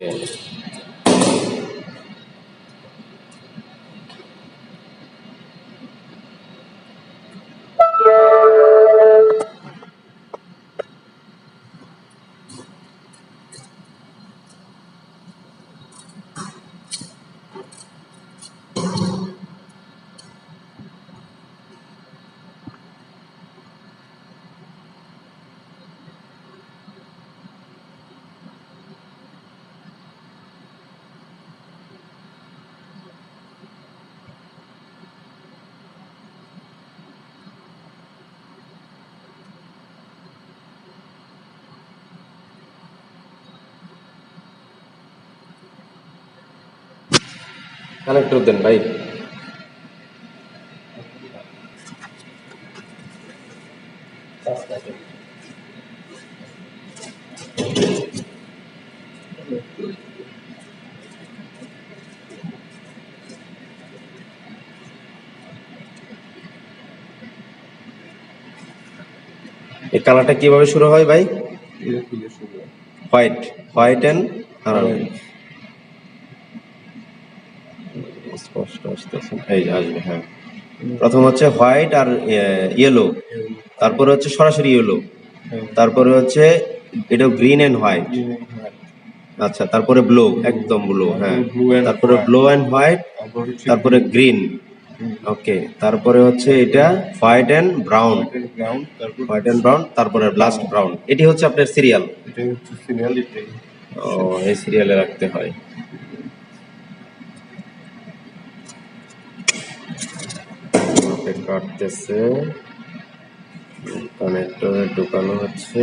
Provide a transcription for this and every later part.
Yes. Connector দেন ভাই। এই কালারটা কীভাবে শুরু হয় ভাই? হোয়াইট হোয়াইট অ্যান্ড স্পষ্ট আসতেছে। এই যে আসবে হ্যাঁ। প্রথম হচ্ছে হোয়াইট আর ইয়েলো। তারপরে হচ্ছে সরাসরি ইয়েলো। তারপরে হচ্ছে এটা গ্রিন এন্ড হোয়াইট। আচ্ছা তারপরে ব্লু একদম ব্লু হ্যাঁ। তারপরে ব্লু এন্ড হোয়াইট তারপরে গ্রিন। ওকে তারপরে হচ্ছে এটা white and brown. White and brown তারপরে ব্লাস্ট ব্রাউন এটি হচ্ছে আপনার সিরিয়াল। ও এই সিরিয়ালে রাখতে হয়। ওকে কাটতেছে। কানেক্টরে ঢুকানো হচ্ছে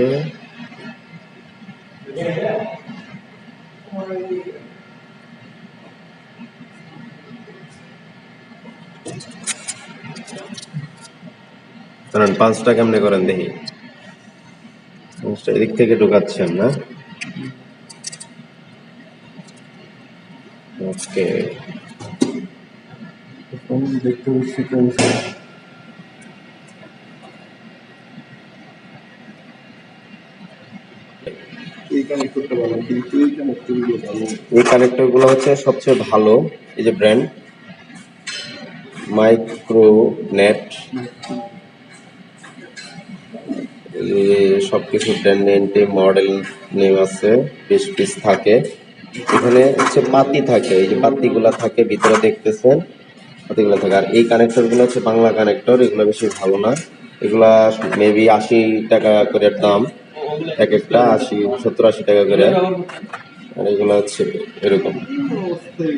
পাঁচটা কেমনে করেন দেখি? পাঁচটা এদিক থেকে ঢুকাচ্ছেন না? ওকে। দেখতে হচ্ছে কোন এই কানেক্টরগুলো কানেক্টরগুলো হচ্ছে সবচেয়ে ভালো এই যে ব্র্যান্ড মাইক্রো নেট সবকিছু ব্র্যান্ড মডেল নেম আছে পিস পিস থাকে। এখানে হচ্ছে পাতি থাকে, এই যে পাতিগুলা থাকে, ভিতরে দেখতেছেন, পাতিগুলো থাকে। আর এই কানেক্টরগুলো হচ্ছে বাংলা কানেক্টর এগুলো বেশি ভালো না। এগুলা মেবি আশি টাকা করে দাম। এক একটা আশি সত্তর আশি টাকা করে। আর এগুলো হচ্ছে এরকম।